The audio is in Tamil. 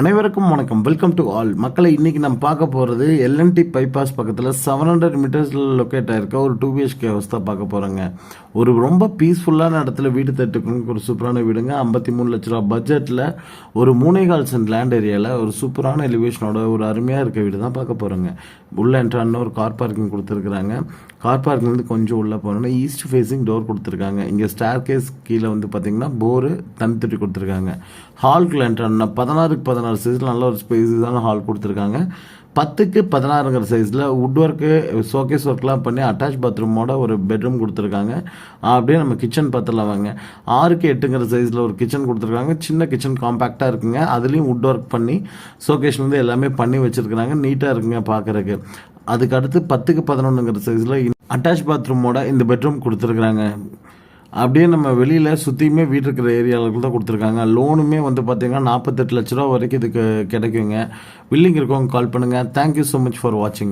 அனைவருக்கும் வணக்கம். வெல்கம் டு ஆல் மக்களை இன்னைக்கு நம்ம பார்க்க போகிறது எல்என்டி பைபாஸ் பக்கத்தில் செவன் ஹண்ட்ரட் மீட்டர்ஸில் லொக்கேட் ஆகிருக்க ஒரு டூ பிஹெச்கே ஹவுஸ் தான் பார்க்க போகிறோங்க ஒரு ரொம்ப பீஸ்ஃபுல்லான இடத்துல வீடு தட்டுக்கு ஒரு சூப்பரான வீடுங்க. ஐம்பத்தி மூணு லட்ச ரூபா பட்ஜெட்டில் ஒரு மூணேகால் சென்ட் லேண்ட் ஏரியாவில் ஒரு சூப்பரான எலிவேஷனோட ஒரு அருமையாக இருக்க வீடு தான் பார்க்க போகிறோங்க உள்ளே என்ட்ரான்னு ஒரு கார் பார்க்கிங் கொடுத்துருக்குறாங்க. கார் பார்க்கிங்லேருந்து கொஞ்சம் உள்ளே போனோன்னா ஈஸ்ட் ஃபேஸிங் டோர் கொடுத்துருக்காங்க. இங்கே ஸ்டார் கேஸ் கீழே வந்து பார்த்தீங்கன்னா போரு தண்ணி தொட்டி கொடுத்துருக்காங்க. ஹால்குள்ளே என்ட்ரான்னா பதினாறுக்கு பதினாறு சைஸில் நல்ல ஒரு ஸ்பேஸான ஹால் கொடுத்துருக்காங்க. பத்துக்கு பதினாறுங்கிற சைஸில் வுட் ஒர்க்கு ஷோகேஸ் ஒர்க்லாம் பண்ணி அட்டாச் பாத்ரூமோட ஒரு பெட்ரூம் கொடுத்துருக்காங்க. அப்படியே நம்ம கிச்சன் பத்தில் வாங்க. ஆறுக்கு எட்டுங்கிற சைஸில் ஒரு கிச்சன் கொடுத்துருக்காங்க. சின்ன கிச்சன் காம்பேக்டாக இருக்குங்க. அதுலேயும் வுட் ஒர்க் பண்ணி ஷோகேஷ்லேருந்து எல்லாமே பண்ணி வச்சுருக்குறாங்க. நீட்டாக இருக்குங்க பார்க்குறக்கு அதுக்கு அடுத்து பத்துக்கு பதினொன்றுங்கிற சைஸில் அட்டாச் பாத்ரூமோட இந்த பெட்ரூம் கொடுத்துருக்குறாங்க. அப்படியே நம்ம வெளியில் சுற்றியுமே வீடு இருக்கிற ஏரியாவுக்கு தான் கொடுத்துருக்காங்க. லோனுமே வந்து பார்த்தீங்கன்னா நாற்பத்தெட்டு லட்ச ரூபா வரைக்கும் இதுக்கு கிடைக்குங்க. வில்லிங் இருக்கவங்க கால் பண்ணுங்கள் தேங்க்யூ ஸோ மச் ஃபார் வாட்சிங்